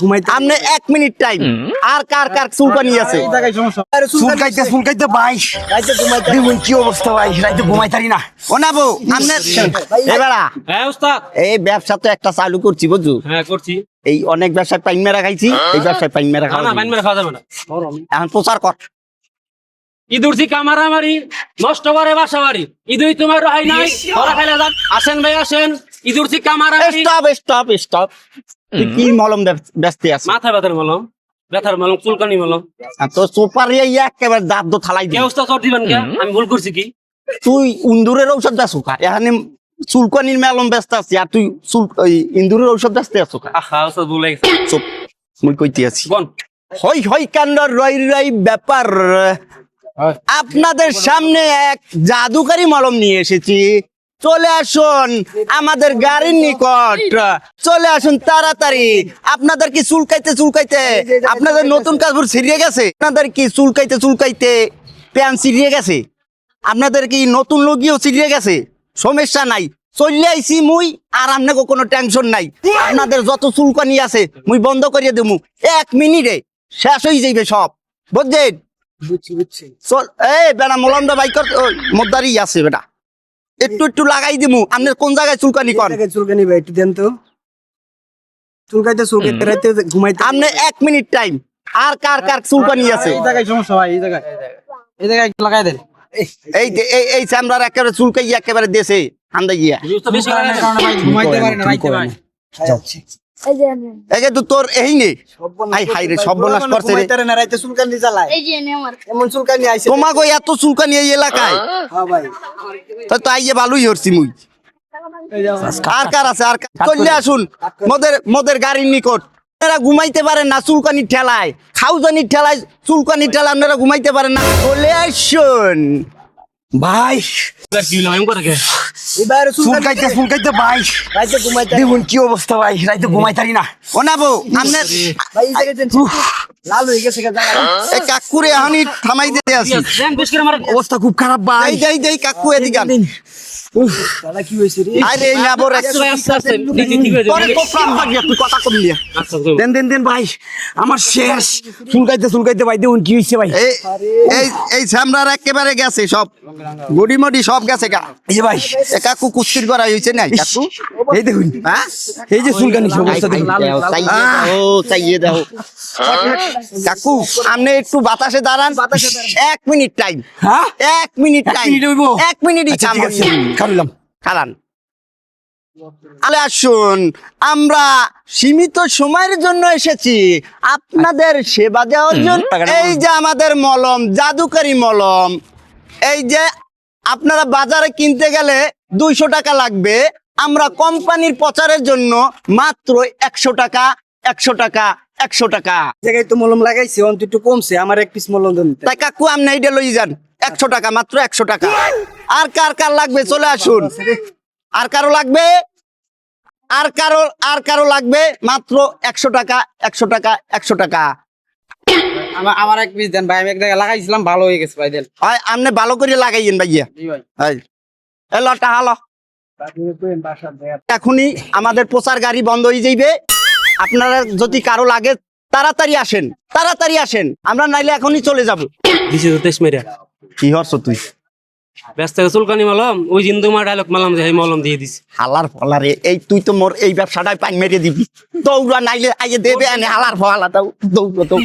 ঘুমাইতে আপনি এক মিনিট টাইম আর কার কার চুলকানি আছে? এই জায়গায় সমস্যা। আরে চুলকাইতে চুলকাইতে ভাই। ঘুমাইতে দেখুন কি অবস্থা ভাই? ঘুমাইতারি না। ও না বউ আপনি এবারা হ্যাঁ উস্তাদ এই ব্যবসা তো একটা চালু করছি বুঝছ? হ্যাঁ করছি। এই অনেক ব্যবসায় পাইন মেরা খাইছি এই ব্যবসায় পাইন মেরা খাওয়া না। বাইন খাওয়া যাবে না। এখন প্রচার কর। কামারামারি নষ্ট করে বাসা বাড়ি তোমার রহাই নাই ধরা খাইলে যান আসেন ভাই আসেন। উঠছি কামারামারি। স্টপ স্টপ স্টপ তুই কি মলম ব্যস্ত আছে মাথা ব্যথার মলম ব্যথার মলম চুলকানি মলম। তো সোপারি একেবারে দাঁত দো থালাই দিবেন কে আমি ভুল করছি কি? তুই ইন্দুরের ঔষধ দাস খা এখানে চুলকানির মেলম ব্যস্ত আছি আর তুই চুল ইন্দুরের ঔষধ ব্যস্ত আছো খা আহা ভুল হয়ে চুপ মুই কইতে আছি। বল। হই হই কাণ্ড রই রই ব্যাপার। আপনাদের সামনে এক জাদুকারী মলম নিয়ে এসেছি। চলে আসুন আমাদের গাড়ির নিকট। চলে আসুন তাড়াতাড়ি। আপনাদের কি চুলকাইতে চুলকাইতে আপনাদের নতুন কাপড় ছিঁড়িয়ে গেছে? আপনাদের কি চুলকাইতে চুলকাইতে প্যান্ট ছিঁড়িয়ে গেছে? আপনাদের কি নতুন লগিও ছিঁড়িয়ে গেছে? সমস্যা নাই। চলে আইছি মুই আর আপনাকে কোনো টেনশন নাই। আপনাদের যত চুলকানি আছে মুই বন্ধ করিয়ে দেবো এক মিনিটে শেষ হয়ে যাইবে সব। বুঝছেন? বুঝছি বুঝছি। চল এই বেড়া মলমদা বাইকর মোদ্দারি আছে বেটা একটু একটু লাগাই দিমু। আপনার কোন জায়গায় চুলকানি করেন চুলকানি ভাই একটু দেন তো। চুলকাইতে চুলকাইতে রাইতে ঘুমাইতে আপনি এক মিনিট টাইম আর কার কার চুলকানি আছে? এই জায়গায় সমস্যা ভাই এই জায়গায়। এই জায়গায়। একটু লাগাই দেন। এই এই এই চামড়ার একেবারে চুলকাই একেবারে দেশে আন্দা গিয়া উস্তাদ বেশি করে ভাই ঘুমাইতে পারে না রাইতে ভাই। এই যে আমি এই যে তো তোর এই নে হাই হাই রে সর্বনাশ করছে রে। ঘুমাইতে পারে না চুলকানি জ্বালায়। এই যে এনে আমার। এমন চুলকানি আইছে তোমাকে এত চুলকানি এই এলাকায়? হ্যাঁ ভাই। তো তো আইয়ে ভালোই হরছি মুই। আর কার আছে আর কার- চলে আসুন মোদের মোদের গাড়ির নিকট। আপনারা ঘুমাইতে পারেন না চুলকানির ঠেলায়। খাউজানির ঠেলায় চুলকানির ঠেলায় আপনারা ঘুমাইতে পারেন না। চলে আসুন। ভাই। এবার কি কাইতে এমন করে কে এবারে চুলকানি চুলকাইতে চুলকাইতে ভাই। রাইতে ঘুমাইতে দেখুন কি অবস্থা ভাই। রাইতে ঘুমাইতারি না। আপনার ভাই লাল হয়ে গেছে কাকুরে থামাই দিতে অবস্থা খুব খারাপ কাকু এদিকে আরে কথা। দেন দেন দেন আমার শেষ। চুলকাইতে চুলকাইতে ভাই দেখুন কি হয়েছে ভাই। এই এই সামরার একেবারে গেছে সব। গুড়ি মুড়ি সব গেছে গা। এই ভাই এ কাকু কুস্তির করা হয়েছে নাই কাকু? এই দেখুন হ্যাঁ এই যে চুলকানি দেখুন দাও কাকু আপনি একটু বাতাসে দাঁড়ান এক মিনিট টাইম হ্যাঁ এক মিনিট টাইম এক মিনিটই আচ্ছা খারান আলে আসুন আমরা সীমিত সময়ের জন্য এসেছি আপনাদের সেবা দেওয়ার জন্য এই যে আমাদের মলম জাদুকারী মলম এই যে আপনারা বাজারে কিনতে গেলে দুইশো টাকা লাগবে আমরা কোম্পানির প্রচারের জন্য মাত্র একশো টাকা একশো টাকা একশো টাকা। জায়গায় তো মলম লাগাইছে অন্ত একটু কমছে আমার এক পিস মলম দেন। তাই কাকু আপনি এইটা লই যান। একশো টাকা মাত্র একশো টাকা। আর কার কার লাগবে? চলে আসুন। আর কারও লাগবে? আর কারও আর কারও লাগবে? মাত্র একশো টাকা একশো টাকা একশো টাকা। আমার এক পিস দেন ভাই আমি এক জায়গায় লাগাইছিলাম ভালো হয়ে গেছে ভাই দেন। আপনি ভালো করে লাগাইয়েন ভাইয়া। ভাই। হয় এ লটা হালো। এখনই আমাদের প্রচার গাড়ি বন্ধ হয়ে যাইবে। আপনারা যদি কারও লাগে তাড়াতাড়ি আসেন তাড়াতাড়ি আসেন। আমরা নাইলে এখনই চলে যাব। দিছি কি হরছ তুই? ব্যস্ত চুলকানি মলম ওই ডায়লগ মালাম যে মলম দিয়ে দিছি। হালার ফলারে এই তুই তো মোর এই ব্যবসাটাই পাই মেরে দিবি। দৌড়া নাইলে আইয়ে দেবে আনে হালার ফলা দাও দৌড় দৌড়।